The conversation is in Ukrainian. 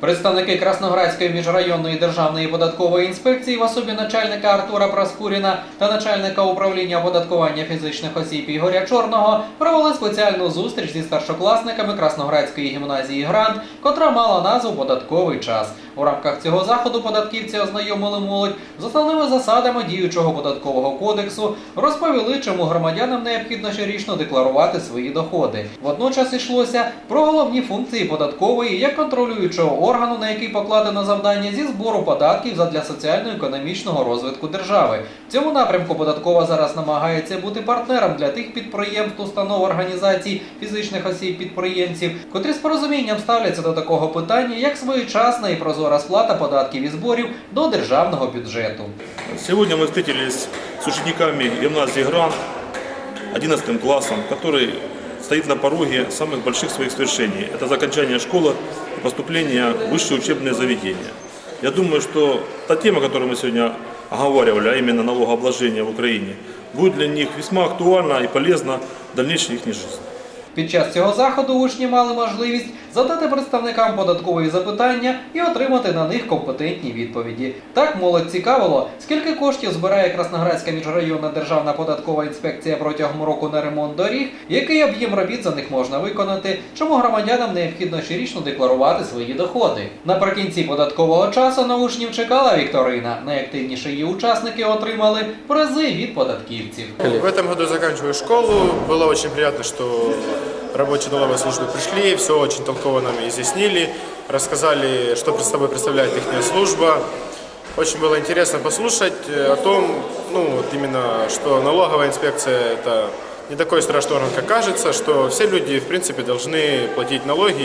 Представники Красноградської міжрайонної державної податкової інспекції в особі начальника Артура Праскуріна та начальника управління оподаткування фізичних осіб Ігоря Чорного провели спеціальну зустріч зі старшокласниками Красноградської гімназії Грант, котра мала назву Податковий час. У рамках цього заходу податківці ознайомили молодь з основними засадами діючого податкового кодексу, розповіли, чому громадянам необхідно щорічно декларувати свої доходи. Водночас йшлося про головні функції податкової як контролюючого органу, на який покладено завдання зі збору податків задля соціально-економічного розвитку держави. В цьому напрямку податкова зараз намагається бути партнером для тих підприємств, установ, організацій, фізичних осіб, підприємців, котрі з порозумінням ставляться до такого питання, як своєчасна і прозора сплата податків і зборів до державного бюджету. Сегодня мы встретились с учениками гимназии ГРАН, 11 классом, который стоит на пороге самых больших своих свершений. Это окончание школы и поступление в высшее учебное заведение. Я думаю, что та тема, которую мы сегодня оговаривали, а именно налогообложение в Украине, будет для них весьма актуальна и полезна в дальнейшей их жизни. Під час цього заходу учні мали можливість задати представникам податкової запитання і отримати на них компетентні відповіді. Так молодь цікавило, скільки коштів збирає Красноградська міжрайонна державна податкова інспекція протягом року на ремонт доріг, який об'єм робіт за них можна виконати, чому громадянам необхідно щорічно декларувати свої доходи. Наприкінці податкового часу на учнів чекала вікторина. Найактивніші її учасники отримали призи від податківців. В этом году заканчиваю школу. Было очень приятно, что рабочие налоговой службы пришли, все очень толково нам изъяснили, рассказали, что пред собой представляет их служба. Очень было интересно послушать э, о том, ну, вот именно, что налоговая инспекция – это не такой страшный орган, как кажется, что все люди, в принципе, должны платить налоги